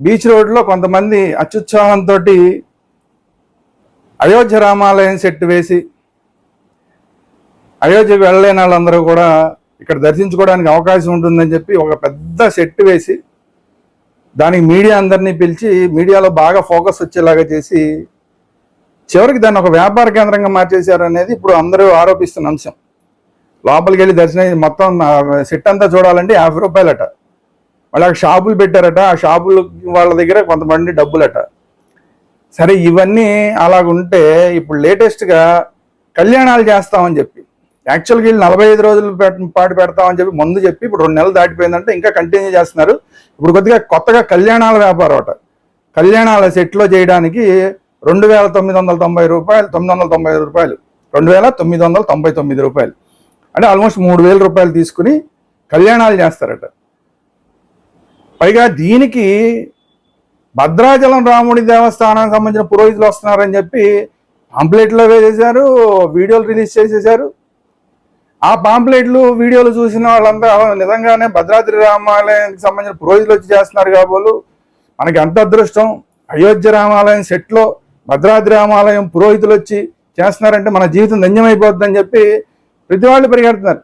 Beach రోడ్లో కొంతమంది అత్యుత్సాహంతో అయోధ్య రామాలయం సెట్ వేసి అయోధ్య వెళ్ళలేని వాళ్ళందరూ కూడా ఇక్కడ దర్శించుకోవడానికి అవకాశం ఉంటుందని చెప్పి ఒక పెద్ద సెట్ వేసి దానికి మీడియా అందరినీ పిలిచి మీడియాలో బాగా ఫోకస్ వచ్చేలాగా చేసి చివరికి దాన్ని ఒక వ్యాపార కేంద్రంగా మార్చేశారు అనేది ఇప్పుడు అందరూ ఆరోపిస్తున్న అంశం. లోపలికి వెళ్ళి దర్శనం మొత్తం సెట్ అంతా చూడాలంటే యాభై రూపాయలట. మళ్ళీ షాపులు పెట్టారట. ఆ షాపులు వాళ్ళ దగ్గర కొంతమంది డబ్బులట. సరే ఇవన్నీ అలాగుంటే ఇప్పుడు లేటెస్ట్గా కళ్యాణాలు చేస్తామని చెప్పి యాక్చువల్గా వీళ్ళు నలభై ఐదు రోజులు పాటు పెడతామని చెప్పి ముందు చెప్పి ఇప్పుడు రెండు నెలలు దాటిపోయిందంటే ఇంకా కంటిన్యూ చేస్తున్నారు. ఇప్పుడు కొద్దిగా కొత్తగా కళ్యాణాల వ్యాపారం అట. కళ్యాణాల సెట్లో చేయడానికి రెండు వేల తొమ్మిది వందల తొంభై రూపాయలు తొమ్మిది వందల తొంభై ఐదు రూపాయలు రెండు వేల తొమ్మిది వందల తొంభై తొమ్మిది రూపాయలు. అంటే ఆల్మోస్ట్ మూడు వేల రూపాయలు తీసుకుని కళ్యాణాలు చేస్తారట. పైగా దీనికి భద్రాచలం రాముడి దేవస్థానానికి సంబంధించిన పురోహితులు వస్తున్నారని చెప్పి పాంప్లెట్లో వేసేసారు వీడియోలు రిలీజ్ చేసేసారు ఆ పాంప్లెట్లు వీడియోలు చూసిన వాళ్ళంతా నిజంగానే భద్రాద్రి రామాలయానికి సంబంధించిన పురోహితులు వచ్చి చేస్తున్నారు కాబోలు. మనకి ఎంత అదృష్టం. అయోధ్య రామాలయం సెట్లో భద్రాద్రి రామాలయం పురోహితులు వచ్చి చేస్తున్నారంటే మన జీవితం ధన్యమైపోద్దని చెప్పి ప్రతి వాళ్ళు పరిగెడుతున్నారు.